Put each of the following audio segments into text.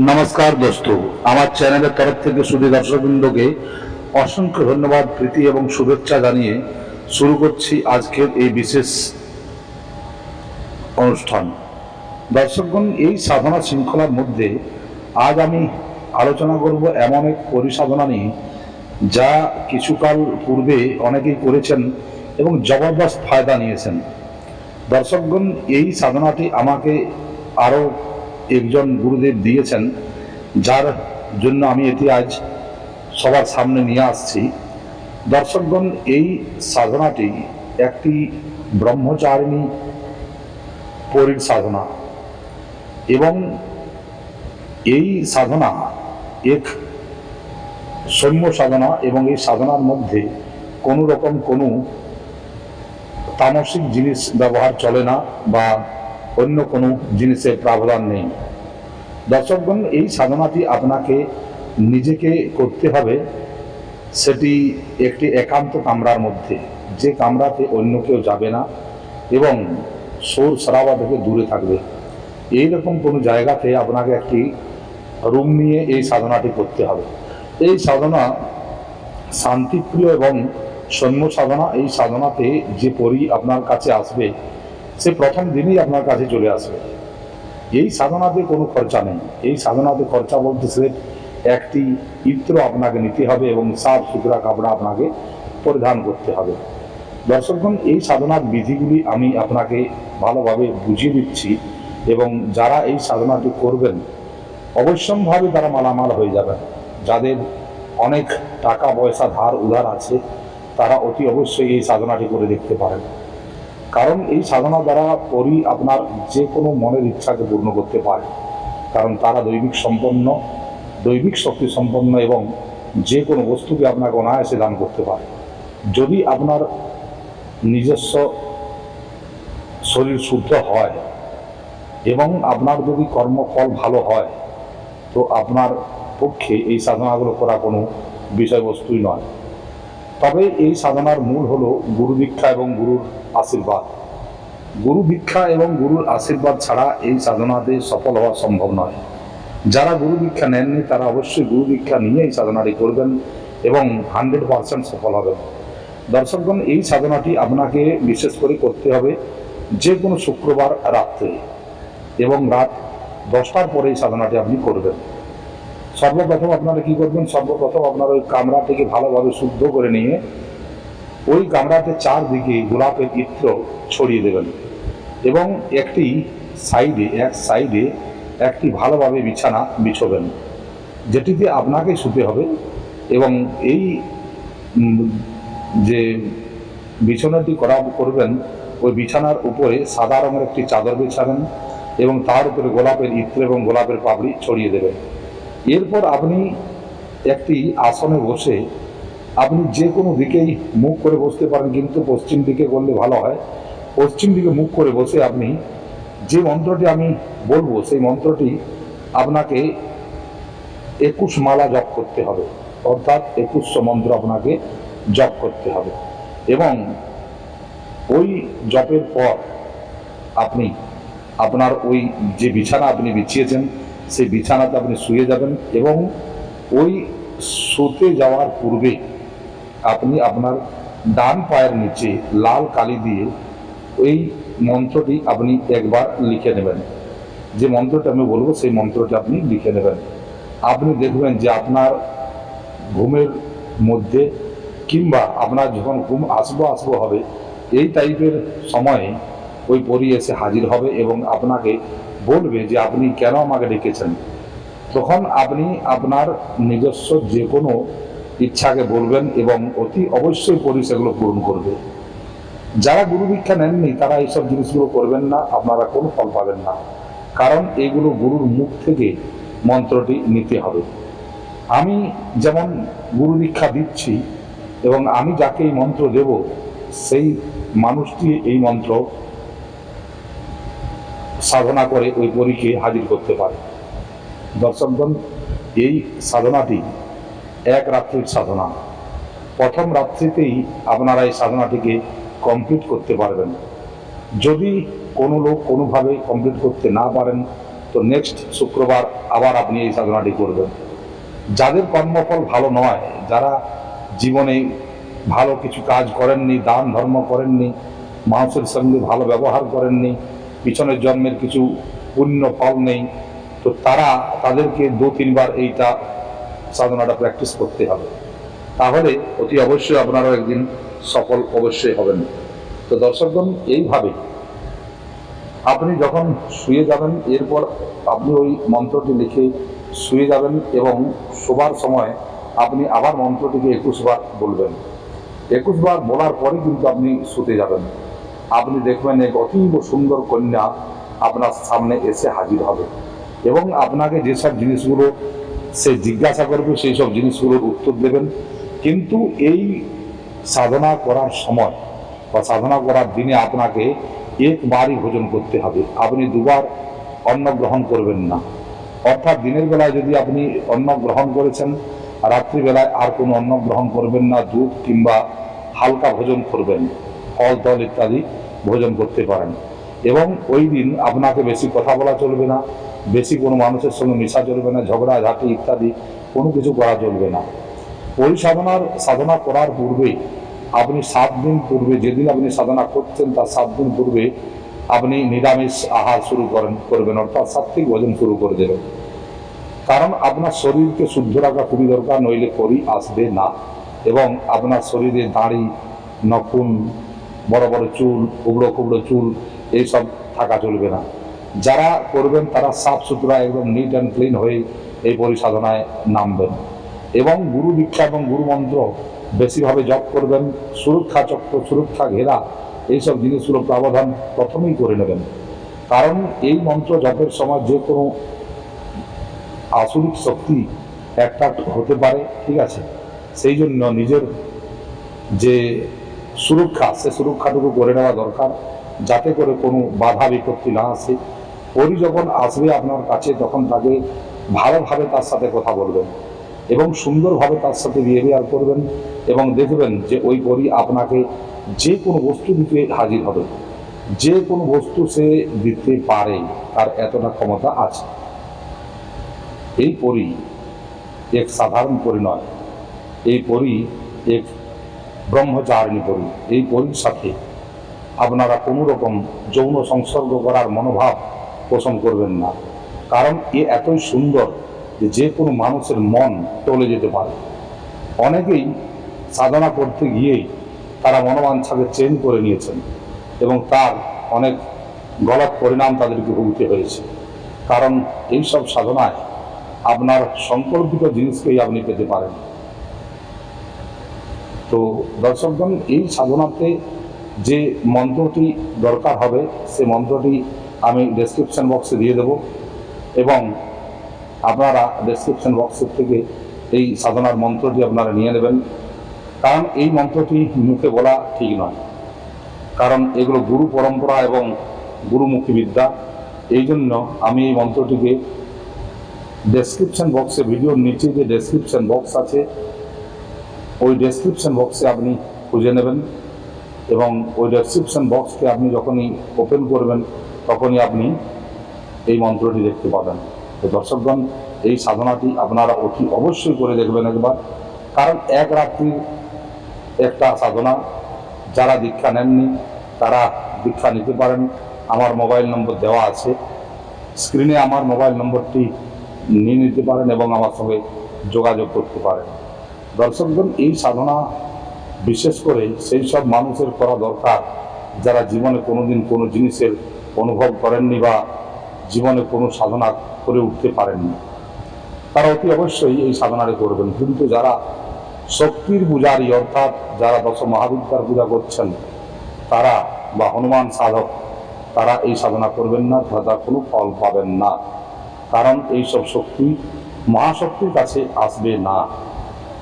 নমস্কার দোস্ত। আমার চ্যানেলের তরফ থেকে শুধু দর্শকবৃন্দকে অসংখ্য ধন্যবাদ, প্রীতি এবং শুভেচ্ছা জানিয়ে শুরু করছি আজকের এই বিশেষ অনুষ্ঠান। দর্শকগণ, এই সাধনা শৃঙ্খলার মধ্যে আজ আমি আলোচনা করব এমন এক পরিসাধনা নিয়ে, যা কিছুকাল পূর্বে অনেকেই করেছেন এবং জবরদস্ত ফায়দা নিয়েছেন। দর্শকগণ, এই সাধনাটি আমাকে আরও একজন গুরুদেব দিয়েছেন, যার জন্য আমি এটি আজ সবার সামনে নিয়ে আসছি। দর্শকগণ, এই সাধনাটি একটি ব্রহ্মচারিণী পরীর সাধনা এবং এই সাধনা এক সৌম্য সাধনা এবং এই সাধনার মধ্যে কোনো রকম কোনো তামসিক জিনিস ব্যবহার চলে না বা অন্য কোনো জিনিসের প্রাবধান নেই। দর্শকগণ, এই সাধনাটি আপনাকে নিজেকে করতে হবে। সেটি একটি একান্ত কামরার মধ্যে। যে কামরাতে অন্য কেউ যাবে না এবং সোর সারাবা থেকে দূরে থাকবে। এই রকম কোনো জায়গাতে আপনাকে একটি রুম নিয়ে এই সাধনাটি করতে হবে। এই সাধনা শান্তিপ্রিয় এবং সৈন্য সাধনা। এই সাধনাতে যে পরি আপনার কাছে আসবে সে প্রথম দিনই আপনার কাছে চলে আসবে। এই সাধনাতে কোনো খরচা নেই। এই সাধনাতে খরচা বলতে সে একটি ইত্র আপনাকে নিতে হবে এবং সাফ সুতরা, কাপড়া আপনাকে পরিধান করতে হবে। দর্শকগণ এই সাধনার বিধিগুলি আমি আপনাকে ভালোভাবে বুঝিয়ে দিচ্ছি এবং যারা এই সাধনাটি করবেন, অবশ্যম্ভাবে তারা মালামাল হয়ে যাবেন। যাদের অনেক টাকা পয়সা ধার উধার আছে, তারা অতি অবশ্যই এই সাধনাটি করে দেখতে পারেন। কারণ এই সাধনা দ্বারা পরই আপনার যে কোনো মনের ইচ্ছাকে পূর্ণ করতে পারে। কারণ তারা দৈবিক সম্পন্ন, দৈবিক শক্তি সম্পন্ন এবং যে কোনো বস্তুকে আপনাকে অনায়াসে দান করতে পারে। যদি আপনার নিজস্ব শরীর শুদ্ধ হয় এবং আপনার যদি কর্মফল ভালো হয়, তো আপনার পক্ষে এই সাধনাগুলো করা কোনো বিষয়বস্তুই নয়। তবে এই সাধনার মূল হলো গুরু দীক্ষা এবং গুরুর আশীর্বাদ। গুরু দীক্ষা এবং গুরুর আশীর্বাদ ছাড়া এই সাধনাতে সফল হওয়া সম্ভব নয়। যারা গুরু দীক্ষা নেননি, তারা অবশ্যই গুরু দীক্ষা নিয়ে এই সাধনাটি করবেন এবং হান্ড্রেড পারসেন্ট সফল হবেন। দর্শকগণ, এই সাধনাটি আপনাকে বিশেষ করে করতে হবে যে কোনো শুক্রবার রাত্রে এবং রাত দশটার পরে এই সাধনাটি আপনি করবেন। সর্বপ্রথম আপনারা কি করবেন? সর্বপ্রথম আপনার ওই কামরাটিকে ভালোভাবে শুদ্ধ করে নিয়ে ওই কামরাতে চারদিকে গোলাপের ইত্র ছড়িয়ে দেবেন এবং একটি সাইডে, এক সাইডে একটি ভালোভাবে বিছানা বিছবেন, যেটিতে আপনাকে শুতে হবে এবং এই যে বিছানাটি করা, করবেন, ওই বিছানার উপরে সাদা রঙের একটি চাদর বিছাবেন এবং তার উপরে গোলাপের ইত্র এবং গোলাপের পাপড়ি ছড়িয়ে দেবেন। এরপর আপনি একটি আসনে বসে আপনি যে কোনো দিকেই মুখ করে বসতে পারেন, কিন্তু পশ্চিম দিকে করলে ভালো হয়। পশ্চিম দিকে মুখ করে বসে আপনি যে মন্ত্রটি আমি বলব, সেই মন্ত্রটি আপনাকে একুশ মালা জপ করতে হবে। অর্থাৎ একুশশো মন্ত্র আপনাকে জপ করতে হবে। এবং ওই জপের পর আপনি আপনার ওই যে বিছানা আপনি বিছিয়েছেন সেই বিছানাতে আপনি শুয়ে যাবেন এবং ওই শুতে যাওয়ার পূর্বে আপনি আপনার ডান পায়ের নিচে লাল কালি দিয়ে ওই মন্ত্রটি আপনি একবার লিখে নেবেন। যে মন্ত্রটি আমি বলব, সেই মন্ত্রটি আপনি লিখে নেবেন। আপনি দেখবেন যে আপনার ঘুমের মধ্যে কিংবা আপনার যখন ঘুম আসব আসব হবে, এই টাইপের সময়ে ওই পরি এসে হাজির হবে এবং আপনাকে বলবে যে আপনি কেন আমাকে ডেকেছেন? তখন আপনি আপনার নিজস্ব যে কোনো ইচ্ছাকে বলবেন এবং অতি অবশ্যই পরি সেগুলো পূরণ করবে। যারা গুরু দীক্ষা নেননি, তারা এইসব জিনিসগুলো করবেন না, আপনারা কোনো ফল পাবেন না। কারণ এগুলো গুরুর মুখ থেকে মন্ত্রটি নিতে হবে। আমি যেমন গুরু দীক্ষা দিচ্ছি এবং আমি যাকে এই মন্ত্র দেব, সেই মানুষটি এই মন্ত্র সাধনা করে ওই পরীকে হাজির করতে পারে। দর্শকগণ, এই সাধনাটি এক রাত্রির সাধনা। প্রথম রাত্রিতেই আপনারা এই সাধনাটিকে কমপ্লিট করতে পারবেন। যদি কোনো লোক কোনোভাবে কমপ্লিট করতে না পারেন, তো নেক্সট শুক্রবার আবার আপনি এই সাধনাটি করবেন। যাদের কর্মফল ভালো নয়, যারা জীবনে ভালো কিছু কাজ করেননি, দান ধর্ম করেননি, মানুষের সঙ্গে ভালো ব্যবহার করেননি পিছনের জন্মের কিছু পুণ্য, ফল নেই। তো তারা তাদেরকে দু, তিনবার এইটা সাধনাটা প্র্যাকটিস করতে হবে। তাহলে অতি অবশ্যই আপনারাও একদিন সফল অবশ্যই হবেন। তো দর্শকগণ, এইভাবে আপনি যখন শুয়ে যাবেন, এরপর আপনি ওই মন্ত্রটি লিখে শুয়ে যাবেন এবং শোবার সময় আপনি আবার মন্ত্রটিকে একুশবার বলবেন। একুশবার বলার পরে কিন্তু আপনি শুতে যাবেন। আপনি দেখবেন এক অতীব সুন্দর কন্যা আপনার সামনে এসে হাজির হবে। এবং আপনাকে যেসব জিনিসগুলো সে জিজ্ঞাসা করবে, সেই সব জিনিসগুলোর উত্তর দেবেন। কিন্তু এই সাধনা করার সময় বা সাধনা করার দিনে আপনাকে একবারই ভোজন করতে হবে। আপনি দুবার অন্ন গ্রহণ করবেন না। অর্থাৎ দিনের বেলায় যদি আপনি অন্ন গ্রহণ করেছেন, রাত্রিবেলায় আর কোনো অন্ন গ্রহণ করবেন না, দুধ কিংবা হালকা ভোজন করবেন। ফল তল ইত্যাদি ভোজন করতে পারেন। এবং ওই দিন আপনাকে বেশি কথা বলা চলবে না, বেশি কোনো মানুষের সঙ্গে মেশা চলবে না, ঝগড়া, ঝাঁটি ইত্যাদি কোনো কিছু করা চলবে না। পরিসাধনার সাধনা করার পূর্বে আপনি সাত দিন পূর্বে যেদিন আপনি সাধনা করছেন, তার সাত দিন পূর্বে আপনি নিরামিষ আহার শুরু করেন, করবেন, অর্থাৎ সাত্বিক ভোজন শুরু করে দেবেন। কারণ আপনার শরীরকে শুদ্ধ রাখা খুবই দরকার, নইলে করি আসবে না। এবং আপনার শরীরে দাড়ি, নখুন বড় বড় চুল কুবড়ো কুবড়ো চুল, এইসব থাকা চলবে না। যারা করবেন, তারা সাফ সুতরা একদম নিট অ্যান্ড ক্লিন হয়ে এই পরিসাধনায় নামবেন। এবং গুরু দীক্ষা এবং গুরু মন্ত্র বেশিভাবে জপ করবেন, সুরক্ষা চক্র, সুরক্ষা ঘেরা, এইসব জিনিসগুলো প্রাবধান প্রথমেই করে নেবেন। কারণ এই মন্ত্র জপের সময় যে কোনো আসরিক শক্তি একটা হতে পারে, ঠিক আছে? সেই জন্য নিজের যে সুরক্ষা সে সুরক্ষাটুকু করে নেওয়া দরকার। যাতে করে কোনো বাধা বিপত্তি না আসে। পরি যখন আসবে আপনার কাছে, তখন তাকে ভালোভাবে তার সাথে কথা বলবেন এবং সুন্দরভাবে তার সাথে বিহেভিয়ার করবেন এবং দেখবেন যে ওই পরি আপনাকে যে কোনো বস্তু দিতে হাজির হবে। যে কোনো বস্তু সে দিতে পারে, তার এতটা ক্ষমতা আছে। এই পরি এক সাধারণ পরি নয়। এই পরি এক ব্রহ্মচারিণী পরি, এই পরির সাথে আপনারা কোনো রকম যৌন সংসর্গ করার মনোভাব পোষণ করবেন না। কারণ এ এতই সুন্দর যে যে কোনো মানুষের মন টলে যেতে পারে। অনেকেই সাধনা করতে গিয়েই তারা মনোবাঞ্ছাকে চেঞ্জ করে নিয়েছেন এবং তার অনেক গলত পরিণাম তাদেরকে ভুগতে হয়েছে। কারণ এইসব সাধনায় আপনার সংকল্পিত জিনিসকেই আপনি পেতে পারেন। তো দর্শকগণ, এই সাধনাতে যে মন্ত্রটি দরকার হবে, সে মন্ত্রটি আমি ডেসক্রিপশন বক্সে দিয়ে দেব এবং আপনারা ডেসক্রিপশন বক্সের থেকে এই সাধনার মন্ত্রটি আপনারা নিয়ে নেবেন। কারণ এই মন্ত্রটি মুখে বলা ঠিক নয়। কারণ এগুলো গুরু পরম্পরা এবং গুরুমুখী বিদ্যা। এই জন্য আমি এই মন্ত্রটিকে ডেসক্রিপশন বক্সে ভিডিওর নিচে যে ডেসক্রিপশন বক্স আছে ওই ডেসক্রিপশন বক্সে আপনি খুঁজে নেবেন এবং ওই ডেসক্রিপশন বক্সকে আপনি যখনই ওপেন করবেন, তখনই আপনি এই মন্ত্রটি দেখতে পাবেন। তো দর্শকগণ, এই সাধনাটি আপনারা অতি অবশ্যই করে দেখবেন একবার। কারণ এক রাত্রির একটা সাধনা, যারা দীক্ষা নেননি, তারা দীক্ষা নিতে পারেন। আমার মোবাইল নম্বর দেওয়া আছে। স্ক্রিনে আমার মোবাইল নম্বরটি নিয়ে নিতে পারেন এবং আমার সঙ্গে যোগাযোগ করতে পারেন। দর্শকগণ, এই সাধনা বিশেষ করে সেই সব মানুষের করা দরকার যারা জীবনে কোনোদিন কোনো জিনিসের অনুভব করেননি বা জীবনে কোনো সাধনা করে উঠতে পারেননি। তারা অতি অবশ্যই এই সাধনাটি করবেন। কিন্তু যারা শক্তির পূজারী, অর্থাৎ যারা দশ মহাবিদ্যার পূজা করছেন, তারা বা হনুমান সাধক, তারা এই সাধনা করবেন না তারা কোনো ফল পাবেন না। কারণ এইসব শক্তি মহাশক্তির কাছে আসবে না।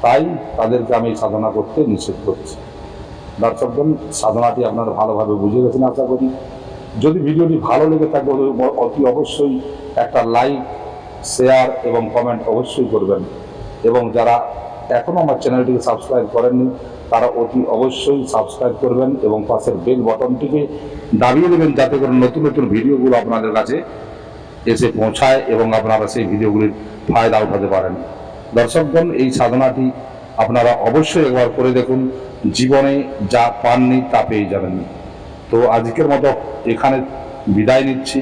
তাই তাদেরকে আমি সাধনা করতে নিষেধ করছি। দর্শকগণ, সাধনাটি আপনারা ভালোভাবে বুঝে গেছেন, আশা করি। যদি ভিডিওটি ভালো লেগে থাকে, অতি অবশ্যই একটা লাইক, শেয়ার এবং কমেন্ট অবশ্যই করবেন। এবং যারা এখনও আমার চ্যানেলটিকে সাবস্ক্রাইব করেননি, তারা অতি অবশ্যই সাবস্ক্রাইব করবেন এবং পাশের বেল বটনটিকে দাবিয়ে দেবেন যাতে করে নতুন নতুন ভিডিওগুলো আপনাদের কাছে এসে পৌঁছায় এবং আপনারা সেই ভিডিওগুলির ফায়দা উঠাতে পারেন। দর্শকগণ, এই সাধনাটি আপনারা অবশ্যই একবার করে দেখুন। জীবনে যা পাননি তা পেয়ে যাবেন। তো আজকের মতো এখানে বিদায় নিচ্ছি।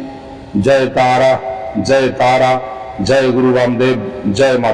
জয় তারা জয় তারা, জয় গুরু রামদেব, জয় মা